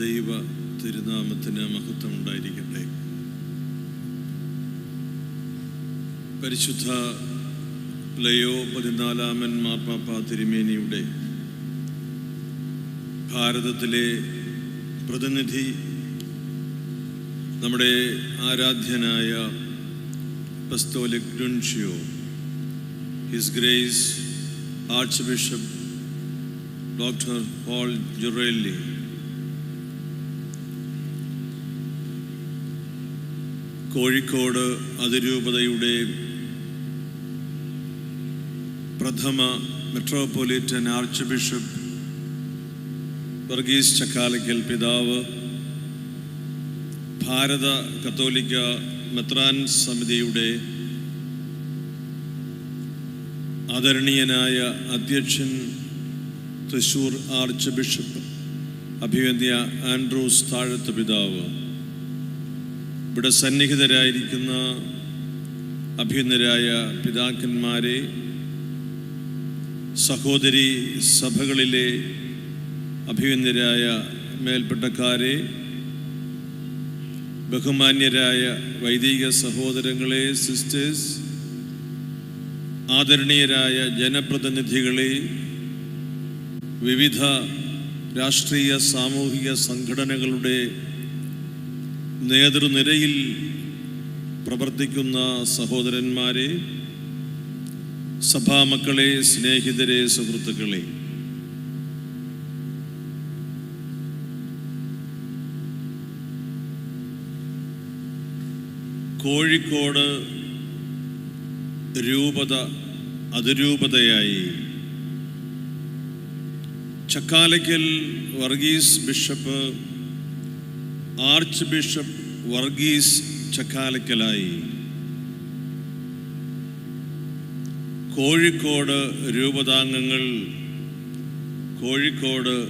ദൈവ തിരുനാമത്തിന് മഹത്വം ഉണ്ടായിരിക്കട്ടെ. പരിശുദ്ധ ലയോ പതിനാലാമൻ മാർപ്പാപ്പ തിരുമേനിയുടെ ഭാരതത്തിലെ പ്രതിനിധി നമ്മുടെ ആരാധ്യനായ apostolic nuncio his grace archbishop doctor Paul Girelli Kozhikode അതിരൂപതയുടെ പ്രഥമ metropolitan archbishop Varghese Chakkalakkal പിതാവ് ഭാരത കത്തോലിക്ക മെത്രാൻ സമിതിയുടെ ആദരണീയനായ അധ്യക്ഷൻ തൃശൂർ ആർച്ച് ബിഷപ്പ് അഭിവന്യ ആൻഡ്രൂസ് താഴത്ത് പിതാവ് ഇവിടെ സന്നിഹിതരായിരിക്കുന്ന അഭ്യുന്നരായ പിതാക്കന്മാരെ സഹോദരി സഭകളിലെ അഭിവന്യരായ മേൽപ്പെട്ടക്കാരെ ബഹുമാന്യരായ വൈദിക സഹോദരങ്ങളെ സിസ്റ്റേഴ്സ് ആദരണീയരായ ജനപ്രതിനിധികളെ വിവിധ രാഷ്ട്രീയ സാമൂഹിക സംഘടനകളുടെ നേതൃനിരയിൽ പ്രവർത്തിക്കുന്ന സഹോദരന്മാരെ സഭാമക്കളെ സ്നേഹിതരെ സുഹൃത്തുക്കളെ കോഴിക്കോട് രൂപത അതിരൂപതയായി Chakkalakkal Varghese bishop archbishop Varghese ചക്കാലക്കലായി. കോഴിക്കോട് രൂപതാംഗങ്ങൾ കോഴിക്കോട്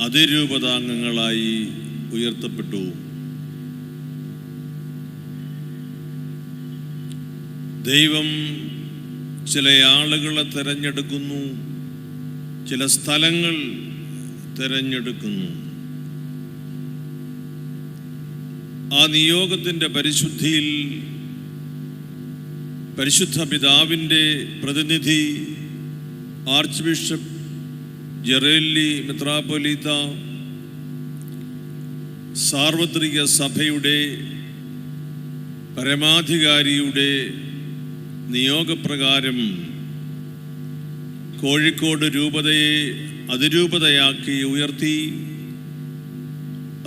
അതിരൂപതാംഗങ്ങളായി ഉയർത്തപ്പെട്ടു. ദൈവം ചില ആളുകളെ തിരഞ്ഞെടുക്കുന്നു ചില സ്ഥലങ്ങൾ തിരഞ്ഞെടുക്കുന്നു. ആ നിയോഗത്തിന്റെ പരിശുദ്ധിയിൽ പരിശുദ്ധ പിതാവിന്റെ പ്രതിനിധി ആർച്ച് ബിഷപ്പ് ജെറേലി മെത്രാപ്പൊലീത്ത സാർവത്രിക സഭയുടെ പരമാധികാരിയുടെ നിയോഗപ്രകാരം കോഴിക്കോട് രൂപതയെ അതിരൂപതയാക്കി ഉയർത്തി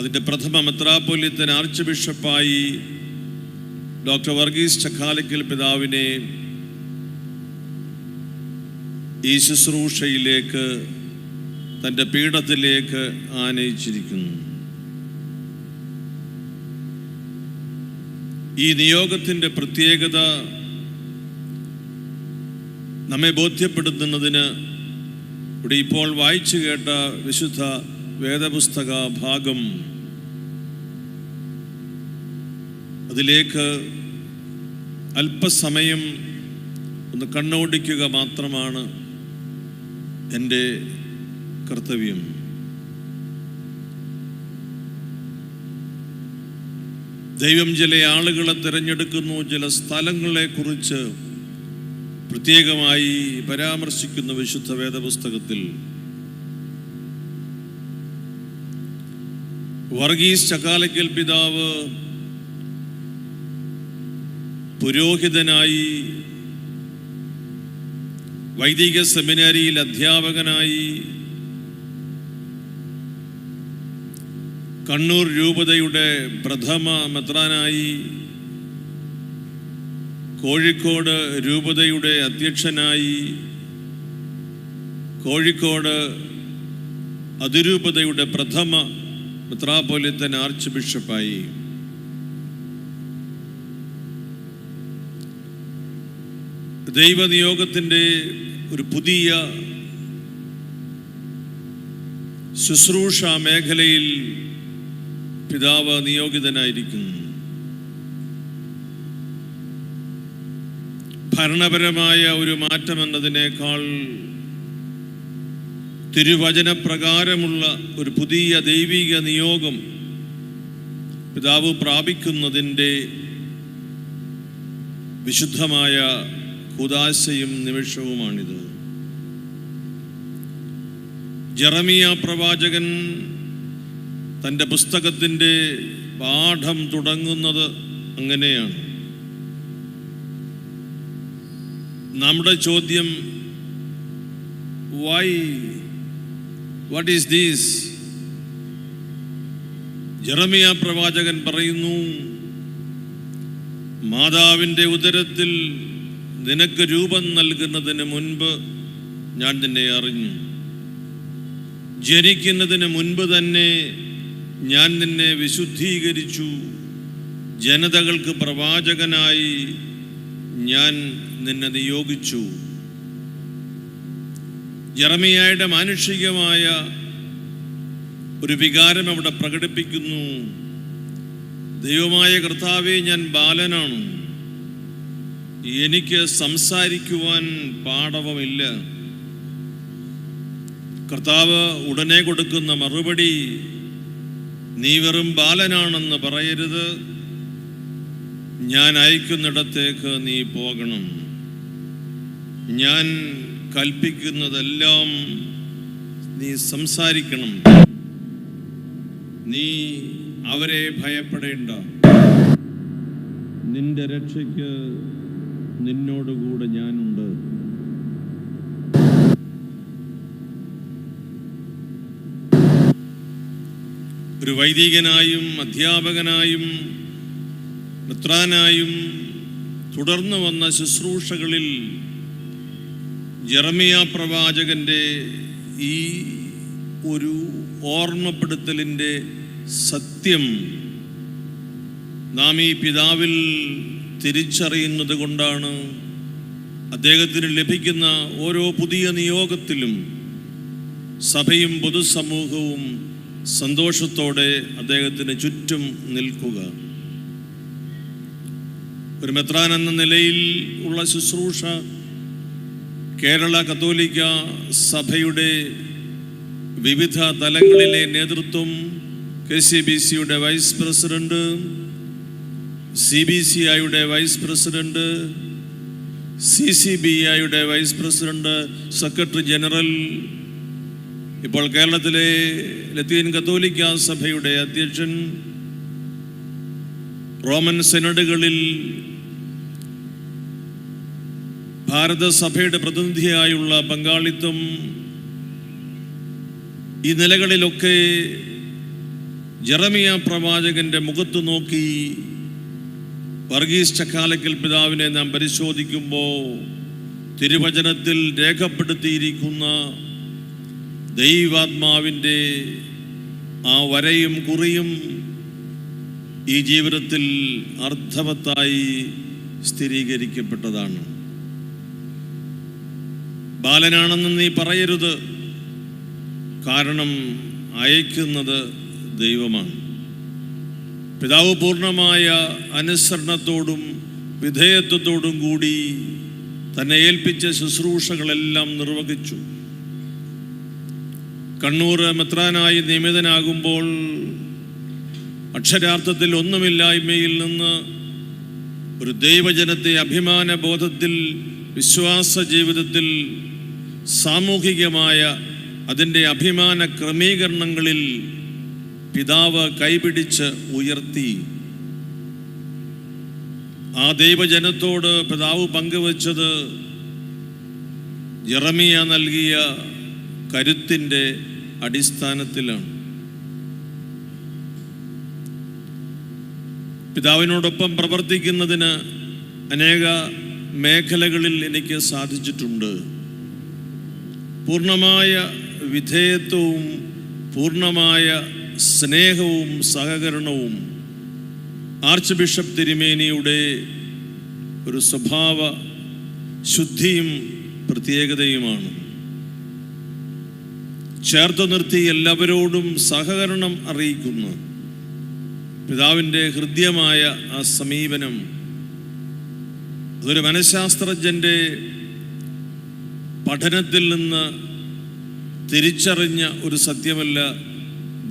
അതിന്റെ പ്രഥമ മെത്രാപ്പൊലിത്തൻ ആർച്ച് ബിഷപ്പായി ഡോക്ടർ വർഗീസ് ചക്കാലക്കൽ പിതാവിനെ ഈ ശുശ്രൂഷയിലേക്ക് തന്റെ പീഠത്തിലേക്ക് ആനയിച്ചിരിക്കുന്നു. ഈ നിയോഗത്തിന്റെ പ്രത്യേകത നമ്മെ ബോധ്യപ്പെടുത്തുന്നതിന് ഇവിടെ ഇപ്പോൾ വായിച്ചു കേട്ട വിശുദ്ധ വേദപുസ്തക ഭാഗം അതിലേക്ക് അല്പസമയം ഒന്ന് കണ്ണോടിക്കുക മാത്രമാണ് എന്റെ കർത്തവ്യം. ദൈവം ചില ആളുകളെ തിരഞ്ഞെടുക്കുന്നു ചില സ്ഥലങ്ങളെ കുറിച്ച് പ്രത്യേകമായി പരാമർശിക്കുന്ന വിശുദ്ധ വേദപുസ്തകത്തിൽ. വർഗീസ് ചക്കാലയ്ക്കൽ പിതാവ് പുരോഹിതനായി വൈദിക സെമിനാരിയിൽ അധ്യാപകനായി കണ്ണൂർ രൂപതയുടെ പ്രഥമ മെത്രാനായി കോഴിക്കോട് രൂപതയുടെ അധ്യക്ഷനായി കോഴിക്കോട് അതിരൂപതയുടെ പ്രഥമ മെത്രാപോലിത്തൻ ആർച്ച് ബിഷപ്പായി. ദൈവനിയോഗത്തിന്റെ ഒരു പുതിയ ശുശ്രൂഷ മേഖലയിൽ പിതാവ് നിയോഗിതനായിരിക്കുന്നു. ഭരണപരമായ ഒരു മാറ്റം എന്നതിനേക്കാൾ തിരുവചനപ്രകാരമുള്ള ഒരു പുതിയ ദൈവിക നിയോഗം പിതാവ് പ്രാപിക്കുന്നതിന്റെ വിശുദ്ധമായ കുദാശയും നിമിഷവുമാണിത്. ജറമിയ പ്രവാചകൻ തന്റെ പുസ്തകത്തിന്റെ പാഠം തുടങ്ങുന്നത് അങ്ങനെയാണ്. നമ്മുടെ ചോദ്യം why? What is these? Jeremiah പ്രവാചകൻ പറയുന്നു മാതാവിന്റെ ഉദരത്തിൽ നിനക്ക് രൂപം നൽകുന്നതിന് മുൻപ് ഞാൻ നിന്നെ അറിഞ്ഞു. ജനിക്കുന്നതിന് മുൻപ് തന്നെ ഞാൻ നിന്നെ വിശുദ്ധീകരിച്ചു. ജനതകൾക്ക് പ്രവാചകനായി ഞാൻ നിന്നെ നിയോഗിച്ചു. ജറമിയായുടെ മാനുഷികമായ ഒരു വികാരം അവിടെ പ്രകടിപ്പിക്കുന്നു. ദൈവമായ കർത്താവെ ഞാൻ ബാലനാണ്. എനിക്ക് സംസാരിക്കുവാൻ പാടവമില്ല. കർത്താവ് ഉടനെ കൊടുക്കുന്ന മറുപടി നീ വെറും ബാലനാണെന്ന് പറയരുത്. ഞാൻ അയക്കുന്നിടത്തേക്ക് നീ പോകണം. ഞാൻ കൽപ്പിക്കുന്നതെല്ലാം നീ സംസാരിക്കണം. നീ അവരെ ഭയപ്പെടേണ്ട. നിന്റെ രക്ഷയ്ക്ക് നിന്നോടുകൂടെ ഞാനുണ്ട്. ഒരു വൈദികനായും അധ്യാപകനായും മിത്രാനായും തുടർന്നു വന്ന ശുശ്രൂഷകളിൽ ജെറമിയ പ്രവാചകന്റെ ഈ ഒരു ഓർമ്മപ്പെടുത്തലിന്റെ സത്യം നാം ഈ പിതാവിൽ തിരിച്ചറിയുന്നത് കൊണ്ടാണ് അദ്ദേഹത്തിന് ലഭിക്കുന്ന ഓരോ പുതിയ നിയോഗത്തിലും സഭയും പൊതുസമൂഹവും സന്തോഷത്തോടെ അദ്ദേഹത്തിന് ചുറ്റും നിൽക്കുക. ഒരു മെത്രാൻ എന്ന നിലയിൽ ഉള്ള ശുശ്രൂഷ കേരള കത്തോലിക്ക സഭയുടെ വിവിധ തലങ്ങളിലെ നേതൃത്വം കെ സി ബി സിയുടെ vice president C B C ഐയുടെ vice president C C B ഐയുടെ വൈസ് പ്രസിഡന്റ് സെക്രട്ടറി ജനറൽ ഇപ്പോൾ കേരളത്തിലെ ലത്തീൻ കത്തോലിക്ക സഭയുടെ അധ്യക്ഷൻ റോമൻ സെനഡുകളിൽ ഭാരതസഭയുടെ പ്രതിനിധിയായുള്ള പങ്കാളിത്തം ഈ നിലകളിലൊക്കെ ജെറമിയ പ്രവാചകന്റെ മുഖത്തു നോക്കി വർഗീസ് ചക്കാലക്കൽ പിതാവിനെ നാം പരിശോധിക്കുമ്പോൾ തിരുവചനത്തിൽ രേഖപ്പെടുത്തിയിരിക്കുന്ന ദൈവാത്മാവിന്റെ ആ വരയും കുറിയും ഈ ജീവിതത്തിൽ അർത്ഥവത്തായി സ്ഥിരീകരിക്കപ്പെട്ടതാണ്. ബാലനാണെന്ന് നീ പറയരുത്. കാരണം അയക്കുന്നത് ദൈവമാണ്. പിതാവ് പൂർണമായ അനുസരണത്തോടും വിധേയത്വത്തോടും കൂടി തന്നെ ഏൽപ്പിച്ച ശുശ്രൂഷകളെല്ലാം നിർവഹിച്ചു. കണ്ണൂർ മെത്രാനായി നിയമിതനാകുമ്പോൾ അക്ഷരാർത്ഥത്തിൽ ഒന്നുമില്ലായ്മയിൽ നിന്ന് ഒരു ദൈവജനത്തെ അഭിമാന ബോധത്തിൽ വിശ്വാസ ജീവിതത്തിൽ സാമൂഹികമായ അതിന്റെ അഭിമാന ക്രമീകരണങ്ങളിൽ പിതാവ് കൈപിടിച്ച് ഉയർത്തി. ആ ദൈവജനത്തോട് പിതാവ് പങ്കുവച്ചത് ജറമിയ നൽകിയ കരുത്തിന്റെ അടിസ്ഥാനത്തിലാണ്. പിതാവിനോടൊപ്പം പ്രവർത്തിക്കുന്നതിന് അനേക മേഖലകളിൽ എനിക്ക് സാധിച്ചിട്ടുണ്ട്. പൂർണമായ വിധേയത്വവും പൂർണമായ സ്നേഹവും സഹകരണവും ആർച്ച് ബിഷപ്പ് തിരുമേനിയുടെ ഒരു സ്വഭാവ ശുദ്ധിയും പ്രത്യേകതയുമാണ്. ചേർത്ത് നിർത്തി എല്ലാവരോടും സഹകരണം അറിയിക്കുന്ന. പിതാവിന്റെ ഹൃദ്യമായ ആ സമീപനം അതൊരു മനഃശാസ്ത്രജ്ഞന്റെ പഠനത്തിൽ നിന്ന് തിരിച്ചറിഞ്ഞ ഒരു സത്യമല്ല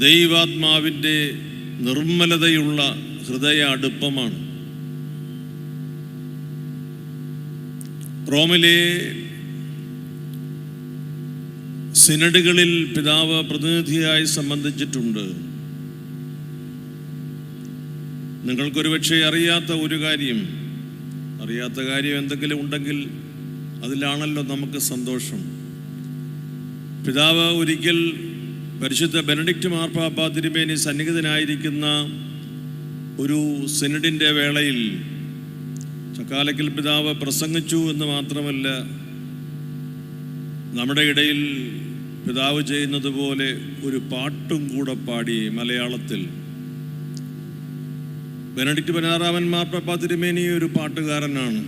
ദൈവാത്മാവിന്റെ നിർമ്മലതയുള്ള ഹൃദയ അടുപ്പമാണ് റോമിലെ സിനഡുകളിൽ പിതാവ് പ്രതിനിധിയായി സംബന്ധിച്ചിട്ടുണ്ട്. നിങ്ങൾക്കൊരുപക്ഷെ അറിയാത്ത ഒരു കാര്യം അറിയാത്ത കാര്യം എന്തെങ്കിലും ഉണ്ടെങ്കിൽ അതിലാണല്ലോ നമുക്ക് സന്തോഷം. പിതാവ് ഒരിക്കൽ പരിശുദ്ധ ബെനഡിക്റ്റ് മാർപ്പാപ്പ തിരുമേനി സന്നിഹിതനായിരിക്കുന്ന ഒരു സിനഡിന്റെ വേളയിൽ ചക്കാലക്കൽ പിതാവ് പ്രസംഗിച്ചു എന്ന് മാത്രമല്ല നമ്മുടെ ഇടയിൽ പിതാവ് ചെയ്യുന്നത് പോലെ ഒരു പാട്ടും കൂടെ പാടി മലയാളത്തിൽ. ബെനഡിക്റ്റ് പനാറാമൻ മാർപ്പാപ്പ തിരുമേനി ഒരു പാട്ടുകാരനാണ്.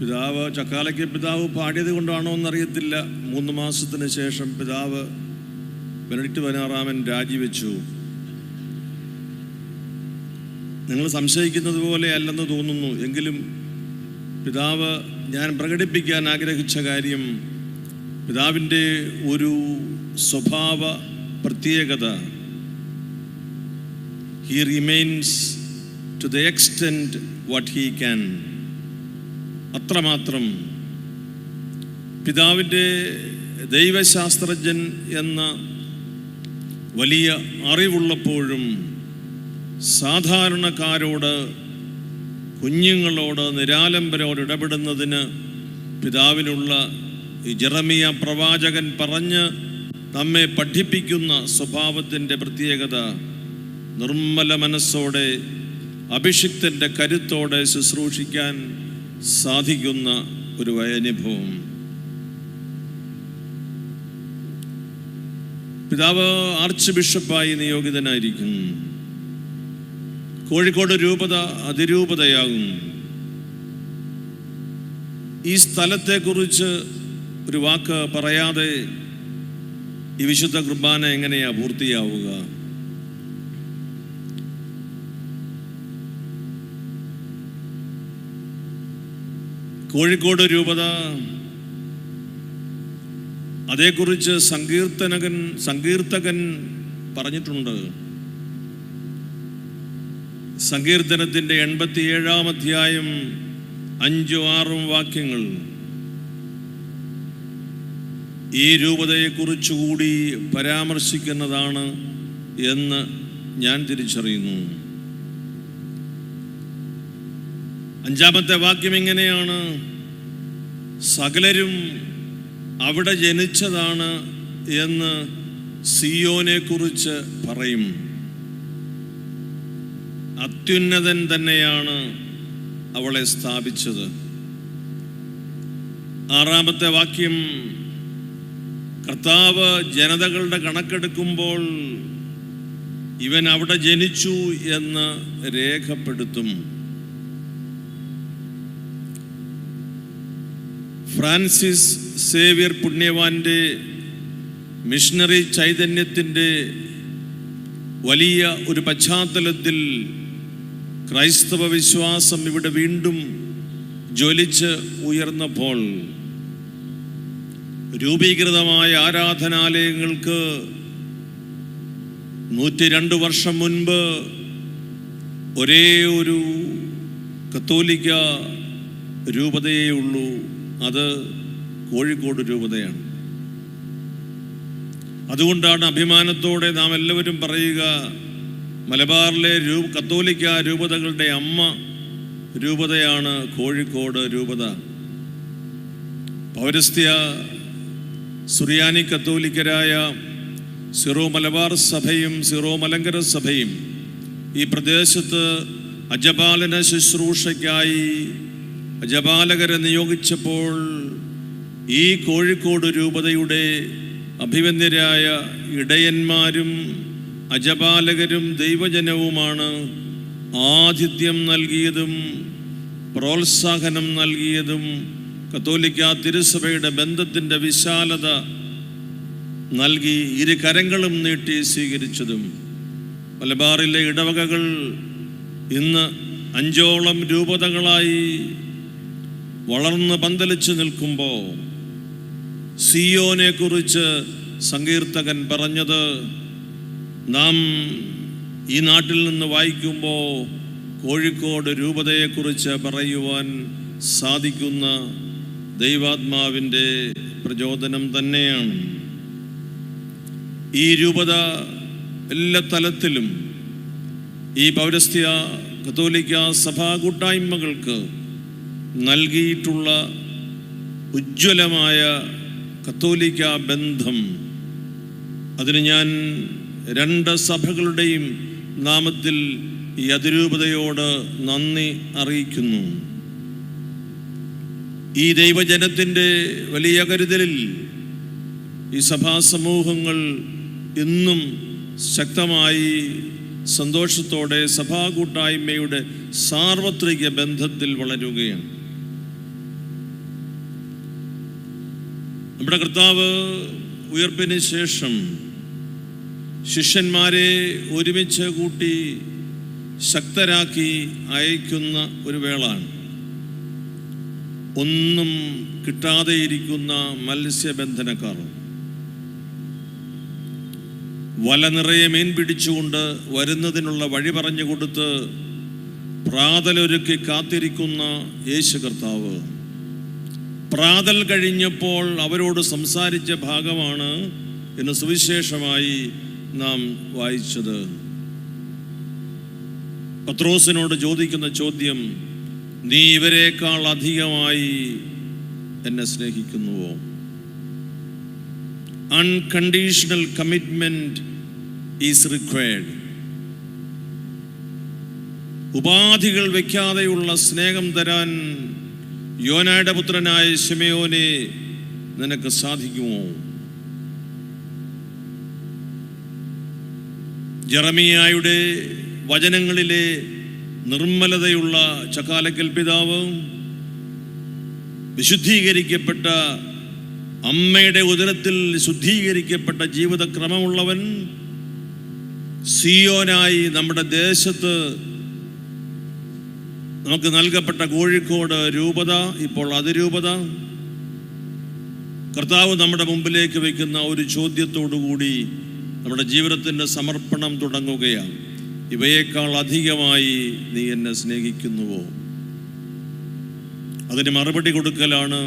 പിതാവ് ചക്കാലയ്ക്ക് പിതാവ് പാടിയത് കൊണ്ടാണോ എന്നറിയത്തില്ല. മൂന്ന് മാസത്തിന് ശേഷം പിതാവ് ബെനഡിക്റ്റ് പതിനാറാമൻ രാജിവെച്ചു. നിങ്ങൾ സംശയിക്കുന്നത് പോലെ അല്ലെന്ന് തോന്നുന്നു. എങ്കിലും പിതാവ് ഞാൻ പ്രകടിപ്പിക്കാൻ ആഗ്രഹിച്ച കാര്യം പിതാവിന്റെ ഒരു സ്വഭാവ പ്രത്യേകത. He remains to the extent what he can അത്രമാത്രം പിതാവിന്റെ ദൈവശാസ്ത്രജ്ഞൻ എന്ന വലിയ അറിവുള്ളപ്പോഴും സാധാരണക്കാരോട് കുഞ്ഞുങ്ങളോട് നിരാലംബരോട് ഇടപെടുന്നതിന് പിതാവിനുള്ള ഈ ജെറമിയ പ്രവാചകൻ പറഞ്ഞ് നമ്മെ പഠിപ്പിക്കുന്ന സ്വഭാവത്തിന്റെ പ്രത്യേകത നിർമ്മല മനസ്സോടെ അഭിഷിക്തന്റെ കരുത്തോടെ ശുശ്രൂഷിക്കാൻ സാധിക്കുന്ന ഒരു അനുഭവം. പിതാവ് ആർച്ച് ബിഷപ്പായി നിയോഗിതനായിരിക്കും. കോഴിക്കോട് രൂപത അതിരൂപതയാകും. ഈ സ്ഥലത്തെക്കുറിച്ച് ഒരു വാക്ക് പറയാതെ ഈ വിശുദ്ധ കുർബാന എങ്ങനെയാ പൂർത്തിയാവുക? കോഴിക്കോട് രൂപത അതേക്കുറിച്ച് സങ്കീർത്തനകൻ സങ്കീർത്തകൻ പറഞ്ഞിട്ടുണ്ട്. സങ്കീർത്തനത്തിന്റെ എൺപത്തിയേഴാം അധ്യായം അഞ്ചും ആറും വാക്യങ്ങൾ. ഈ രൂപതയെക്കുറിച്ചുകൂടി പരാമർശിക്കുന്നതാണ് എന്ന് ഞാൻ തിരിച്ചറിയുന്നു. അഞ്ചാമത്തെ വാക്യം ഇങ്ങനെയാണ്. സകലരും അവിടെ ജനിച്ചതാണ് എന്ന് സിയോനെ കുറിച്ച് പറയും. അത്യുന്നതൻ തന്നെയാണ് അവളെ സ്ഥാപിച്ചത്. ആറാമത്തെ വാക്യം കർത്താവ് ജനതകളുടെ കണക്കെടുക്കുമ്പോൾ ഇവൻ അവിടെ ജനിച്ചു എന്ന് രേഖപ്പെടുത്തും. ഫ്രാൻസിസ് സേവ്യർ പുണ്യവാന്റെ മിഷണറി ചൈതന്യത്തിന്റെ വലിയ ഒരു പശ്ചാത്തലത്തിൽ ക്രൈസ്തവ വിശ്വാസം ഇവിടെ വീണ്ടും ജ്വലിച്ച് ഉയർന്നപ്പോൾ രൂപീകൃതമായ ആരാധനാലയങ്ങൾക്ക് നൂറ്റി രണ്ട് വർഷം മുൻപ് ഒരേ ഒരു കത്തോലിക്ക രൂപതയേ ഉള്ളൂ. അത് കോഴിക്കോട് രൂപതയാണ്. അതുകൊണ്ടാണ് അഭിമാനത്തോടെ നാം എല്ലാവരും പറയുക മലബാറിലെ രൂ കത്തോലിക്ക രൂപതകളുടെ അമ്മ രൂപതയാണ് കോഴിക്കോട് രൂപത. പൗരസ്ത്യ സുറിയാനി കത്തോലിക്കരായ സിറോ മലബാർ സഭയും സിറോ മലങ്കര സഭയും ഈ പ്രദേശത്ത് അജപാലന ശുശ്രൂഷയ്ക്കായി അജപാലകരെ നിയോഗിച്ചപ്പോൾ ഈ കോഴിക്കോട് രൂപതയുടെ അഭിവന്യരായ ഇടയന്മാരും അജപാലകരും ദൈവജനവുമാണ് ആതിഥ്യം നൽകിയതും പ്രോത്സാഹനം നൽകിയതും കത്തോലിക്ക തിരുസഭയുടെ ബന്ധത്തിന്റെ വിശാലത നൽകി ഇരു കരങ്ങളും നീട്ടി സ്വീകരിച്ചതും. മലബാറിലെ ഇടവകകൾ ഇന്ന് അഞ്ചോളം രൂപതകളായി വളർന്ന് പന്തലിച്ച് നിൽക്കുമ്പോൾ സിയോനെ കുറിച്ച് സങ്കീർത്തകൻ പറഞ്ഞത് നാം ഈ നാട്ടിൽ നിന്ന് വായിക്കുമ്പോൾ കോഴിക്കോട് രൂപതയെക്കുറിച്ച് പറയുവാൻ സാധിക്കുന്ന ദൈവാത്മാവിന്റെ പ്രചോദനം തന്നെയാണ്. ഈ രൂപത എല്ലാ തലത്തിലും ഈ പൗരസ്ത്യ കത്തോലിക്ക സഭാ കൂട്ടായ്മകൾക്ക് നൽകിയിട്ടുള്ള ഉജ്ജ്വലമായ കത്തോലിക്ക ബന്ധം. അതിന് ഞാൻ രണ്ട് സഭകളുടെയും നാമത്തിൽ ഈ അതിരൂപതയോട് നന്ദി അറിയിക്കുന്നു. ഈ ദൈവജനത്തിന്റെ വലിയ കരുതലിൽ ഈ സഭാ സമൂഹങ്ങൾ ഇന്നും ശക്തമായി സന്തോഷത്തോടെ സഭാ കൂട്ടായ്മയുടെ സാർവത്രിക ബന്ധത്തിൽ വളരുകയാണ്. നമ്മുടെ കർത്താവ് ഉയർപ്പിന് ശേഷം ശിഷ്യന്മാരെ ഒരുമിച്ച് കൂട്ടി ശക്തരാക്കി അയക്കുന്ന ഒരു വേളാണ്. ഒന്നും കിട്ടാതെയിരിക്കുന്ന മത്സ്യബന്ധനക്കാർ. വല നിറയെ മീൻ പിടിച്ചുകൊണ്ട് വരുന്നതിനുള്ള വഴി പറഞ്ഞു കൊടുത്ത് പ്രാതലൊരുക്കി കാത്തിരിക്കുന്ന യേശു കർത്താവ്. പ്രാതൽ കഴിഞ്ഞപ്പോൾ അവരോട് സംസാരിച്ച ഭാഗമാണ് ഇന്ന് സുവിശേഷമായി നാം വായിച്ചത്. പത്രോസിനോട് ചോദിക്കുന്ന ചോദ്യം നീ ഇവരെക്കാൾ അധികമായി എന്നെ സ്നേഹിക്കുന്നുവോ? അൺകണ്ടീഷണൽ കമ്മിറ്റ്മെന്റ് ഈസ് റിക്വയർഡ് ഉപാധികൾ വയ്ക്കാതെയുള്ള സ്നേഹം തരാൻ യോനായുടെ പുത്രനായ ശിമയോനെ നിനക്ക് സാധിക്കുമോ? ജറമിയായുടെ വചനങ്ങളിലെ നിർമ്മലതയുള്ള ചക്കാലക്കൽ പിതാവ് വിശുദ്ധീകരിക്കപ്പെട്ട അമ്മയുടെ ഉദരത്തിൽ ശുദ്ധീകരിക്കപ്പെട്ട ജീവിതക്രമമുള്ളവൻ സിയോനായി നമ്മുടെ ദേശത്ത് നമുക്ക് നൽകപ്പെട്ട കോഴിക്കോട് രൂപത ഇപ്പോൾ അതിരൂപത. കർത്താവ് നമ്മുടെ മുമ്പിലേക്ക് വയ്ക്കുന്ന ഒരു ചോദ്യത്തോടുകൂടി നമ്മുടെ ജീവിതത്തിന്റെ സമർപ്പണം തുടങ്ങുകയാണ്. ഇവയേക്കാൾ അധികമായി നീ എന്നെ സ്നേഹിക്കുന്നുവോ? അതിന് മറുപടി കൊടുക്കലാണ്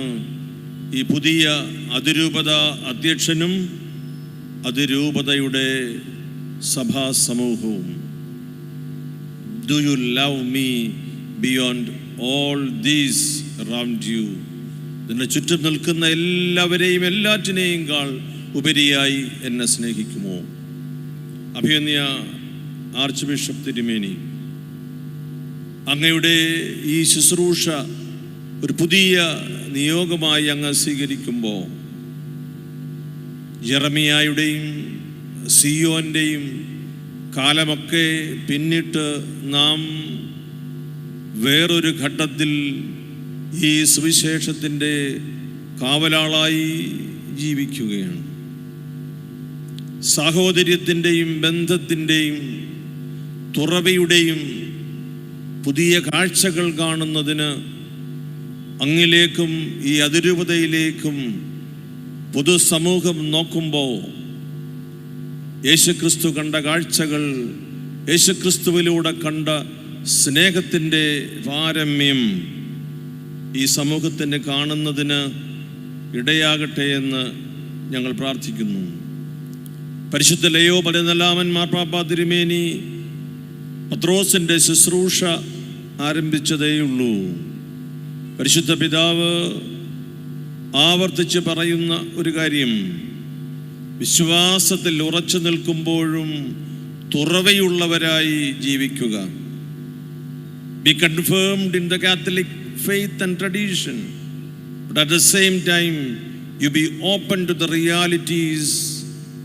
ഈ പുതിയ അതിരൂപത അധ്യക്ഷനും അതിരൂപതയുടെ സഭാസമൂഹവും. Do you love me beyond all these round you നിന്നെ ചുറ്റും നിൽക്കുന്ന എല്ലാവരെയും എല്ലാറ്റിനെയും കാൾ ഉപരിയായി എന്നെ സ്നേഹിക്കുമോ? അഭിയന്യ ആർച്ച് ബിഷപ്പ് തിരുമേനി അങ്ങയുടെ ഈ ശുശ്രൂഷ ഒരു പുതിയ നിയോഗമായി അങ്ങ് സ്വീകരിക്കുമ്പോൾ ജെറമിയായുടെയും സിയോന്റെയും കാലമൊക്കെ പിന്നിട്ട് നാം വേറൊരു ഘട്ടത്തിൽ ഈ സുവിശേഷത്തിന്റെ കാവലാളായി ജീവിക്കുകയാണ്. സാഹോദര്യത്തിന്റെയും ബന്ധത്തിന്റെയും തുറവയുടെയും പുതിയ കാഴ്ചകൾ കാണുന്നതിന് അങ്ങിലേക്കും ഈ അതിരൂപതയിലേക്കും പൊതുസമൂഹം നോക്കുമ്പോൾ യേശുക്രിസ്തു കണ്ട കാഴ്ചകൾ യേശുക്രിസ്തുവിലൂടെ കണ്ട സ്നേഹത്തിന്റെ പാരമ്യം ഈ സമൂഹത്തിന് കാണുന്നതിന് ഇടയാകട്ടെ എന്ന് ഞങ്ങൾ പ്രാർത്ഥിക്കുന്നു. പരിശുദ്ധ ലയോ പലനല്ലാമൻ മാർപ്പാപ്പ തിരുമേനി പത്രോസിന്റെ ശുശ്രൂഷ ആരംഭിച്ചതേയുള്ളൂ പരിശുദ്ധ പിതാവ് ആവർത്തിച്ച് പറയുന്ന ഒരു കാര്യം. വിശ്വാസത്തിൽ ഉറച്ചു നിൽക്കുമ്പോഴും തുറവയുള്ളവരായി ജീവിക്കുക. Be confirmed in the catholic faith and tradition but at the same time you be open to the realities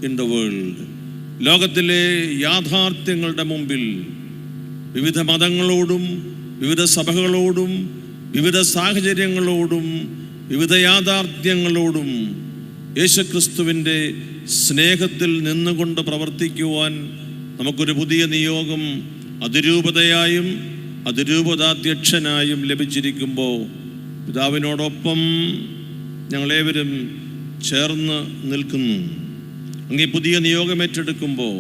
in the world ലോകത്തിലെ യാഥാർത്ഥ്യങ്ങളുടെ മുമ്പിൽ വിവിധ മതങ്ങളോടും വിവിധ സഭകളോടും വിവിധ സാഹചര്യങ്ങളോടും വിവിധ യാഥാർത്ഥ്യങ്ങളോടും യേശുക്രിസ്തുവിന്റെ സ്നേഹത്തിൽ നിന്നുകൊണ്ട് പ്രവർത്തിക്കുവാൻ നമുക്കൊരു പുതിയ നിയോഗം അതിരൂപതയായും അതിരൂപതാധ്യക്ഷനായും ലഭിച്ചിരിക്കുമ്പോൾ പിതാവിനോടൊപ്പം ഞങ്ങളേവരും ചേർന്ന് നിൽക്കുന്നു. അങ്ങ് പുതിയ നിയോഗം ഏറ്റെടുക്കുമ്പോൾ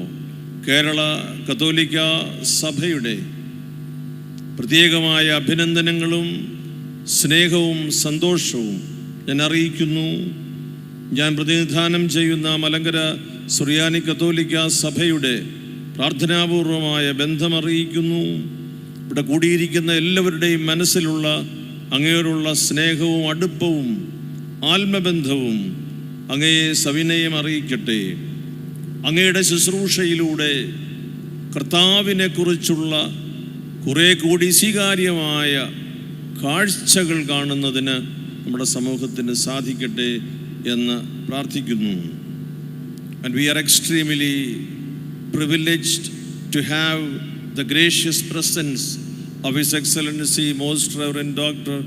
കേരള കത്തോലിക്ക സഭയുടെ പ്രത്യേകമായ അഭിനന്ദനങ്ങളും സ്നേഹവും സന്തോഷവും ഞാൻ അറിയിക്കുന്നു. ഞാൻ പ്രതിനിധാനം ചെയ്യുന്ന മലങ്കര സുറിയാനി കത്തോലിക്ക സഭയുടെ പ്രാർത്ഥനാപൂർവമായ ബന്ധം അറിയിക്കുന്നു. ഇവിടെ കൂടിയിരിക്കുന്ന എല്ലാവരുടെയും മനസ്സിലുള്ള അങ്ങയോടുള്ള സ്നേഹവും അടുപ്പവും ആത്മബന്ധവും അങ്ങയെ സവിനയം അറിയിക്കട്ടെ. അങ്ങയുടെ ശുശ്രൂഷയിലൂടെ കർത്താവിനെ കുറിച്ചുള്ള കുറെ കൂടി സ്വീകാര്യമായ കാഴ്ചകൾ കാണുന്നതിന് നമ്മുടെ സമൂഹത്തിന് സാധിക്കട്ടെ എന്ന് പ്രാർത്ഥിക്കുന്നു. And we are extremely privileged to have the gracious presence of His Excellency Most Reverend Dr.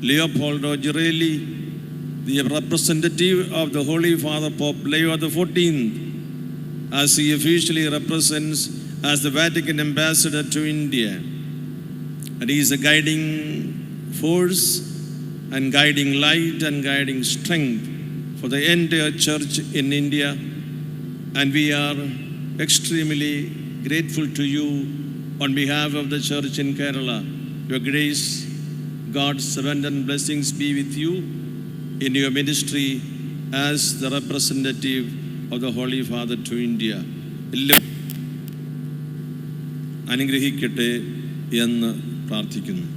Leopoldo Girelli, the representative of the Holy Father Pope Leo XIV, as he officially represents as the Vatican ambassador to India. And he is a guiding force and guiding light and guiding strength for the entire church in India. And we are extremely grateful to you on behalf of the church in Kerala. Your grace, God's abundant blessings be with you in your ministry as the representative of the Holy Father to India. അനുഗ്രഹിക്കട്ടെ എന്ന് പ്രാർത്ഥിക്കുന്നു